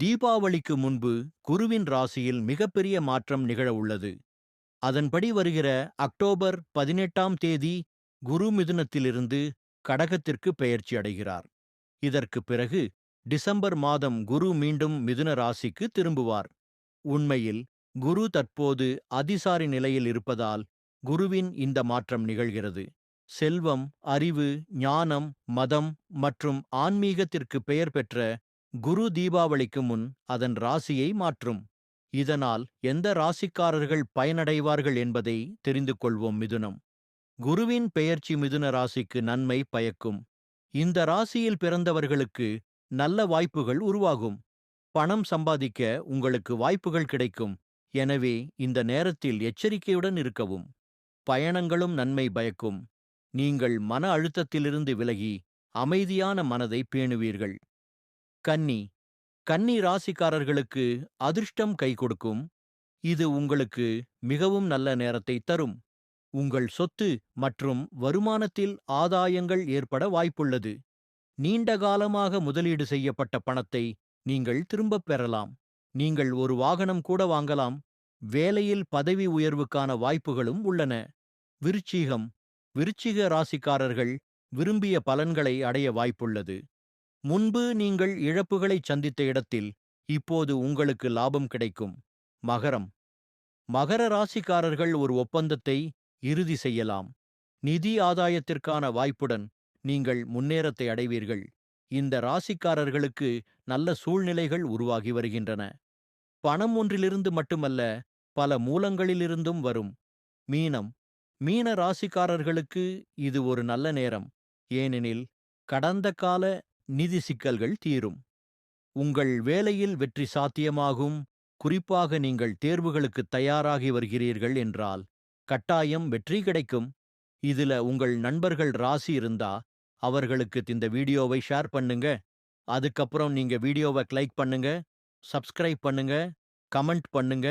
தீபாவளிக்கு முன்பு குருவின் ராசியில் மிகப்பெரிய மாற்றம் நிகழ உள்ளது. அதன்படி வருகிற அக்டோபர் பதினெட்டாம் தேதி குரு மிதுனத்திலிருந்து கடகத்திற்கு பெயர்ச்சி அடைகிறார். இதற்கு பிறகு டிசம்பர் மாதம் குரு மீண்டும் மிதுன ராசிக்கு திரும்புவார். உண்மையில் குரு தற்போது அதிசாரி நிலையில் இருப்பதால் குருவின் இந்த மாற்றம் நிகழ்கிறது. செல்வம் அறிவு ஞானம் மதம் மற்றும் ஆன்மீகத்திற்கு பெயர் பெற்ற குரு தீபாவளிக்கு முன் அதன் ராசியை மாற்றும். இதனால் எந்த ராசிக்காரர்கள் பயனடைவார்கள் என்பதை தெரிந்து கொள்வோம் மிதுனம். குருவின் பெயர்ச்சி மிதுன ராசிக்கு நன்மை பயக்கும். இந்த ராசியில் பிறந்தவர்களுக்கு நல்ல வாய்ப்புகள் உருவாகும். பணம் சம்பாதிக்க உங்களுக்கு வாய்ப்புகள் கிடைக்கும். எனவே இந்த நேரத்தில் எச்சரிக்கையுடன் இருக்கவும். பயணங்களும் நன்மை பயக்கும். நீங்கள் மன அழுத்தத்திலிருந்து விலகி அமைதியான மனதை பேணுவீர்கள். கன்னி. கன்னி ராசிக்காரர்களுக்கு அதிர்ஷ்டம் கை கொடுக்கும். இது உங்களுக்கு மிகவும் நல்ல நேரத்தை தரும். உங்கள் சொத்து மற்றும் வருமானத்தில் ஆதாயங்கள் ஏற்பட வாய்ப்புள்ளது. நீண்ட காலமாக முதலீடு செய்யப்பட்ட பணத்தை நீங்கள் திரும்பப் பெறலாம். நீங்கள் ஒரு வாகனம் கூட வாங்கலாம். வேலையில் பதவி உயர்வுக்கான வாய்ப்புகளும் உள்ளன. விருச்சிகம். விருச்சிக ராசிக்காரர்கள் விரும்பிய பலன்களை அடைய வாய்ப்புள்ளது. முன்பு நீங்கள் இழப்புகளை சந்தித்த இடத்தில் இப்போது உங்களுக்கு லாபம் கிடைக்கும். மகரம். மகர ராசிக்காரர்கள் ஒரு ஒப்பந்தத்தை இறுதி செய்யலாம். நிதி ஆதாயத்திற்கான வாய்ப்புடன் நீங்கள் முன்னேறத்தை அடைவீர்கள். இந்த ராசிக்காரர்களுக்கு நல்ல சூழ்நிலைகள் உருவாகி வருகின்றன. பணம் ஒன்றிலிருந்து மட்டுமல்ல பல மூலங்களிலிருந்தும் வரும். மீனம். மீன ராசிக்காரர்களுக்கு இது ஒரு நல்ல நேரம். ஏனெனில் கடந்த கால நிதி சிக்கல்கள் தீரும். உங்கள் வேலையில் வெற்றி சாத்தியமாகும். குறிப்பாக நீங்கள் தேர்வுகளுக்கு தயாராகி வருகிறீர்கள் என்றால் கட்டாயம் வெற்றி கிடைக்கும். இதுல உங்கள் நண்பர்கள் ராசி இருந்தா அவர்களுக்கு இந்த வீடியோவை ஷேர் பண்ணுங்க. அதுக்கப்புறம் நீங்க வீடியோவை லைக் பண்ணுங்க சப்ஸ்கிரைப் பண்ணுங்க கமெண்ட் பண்ணுங்க.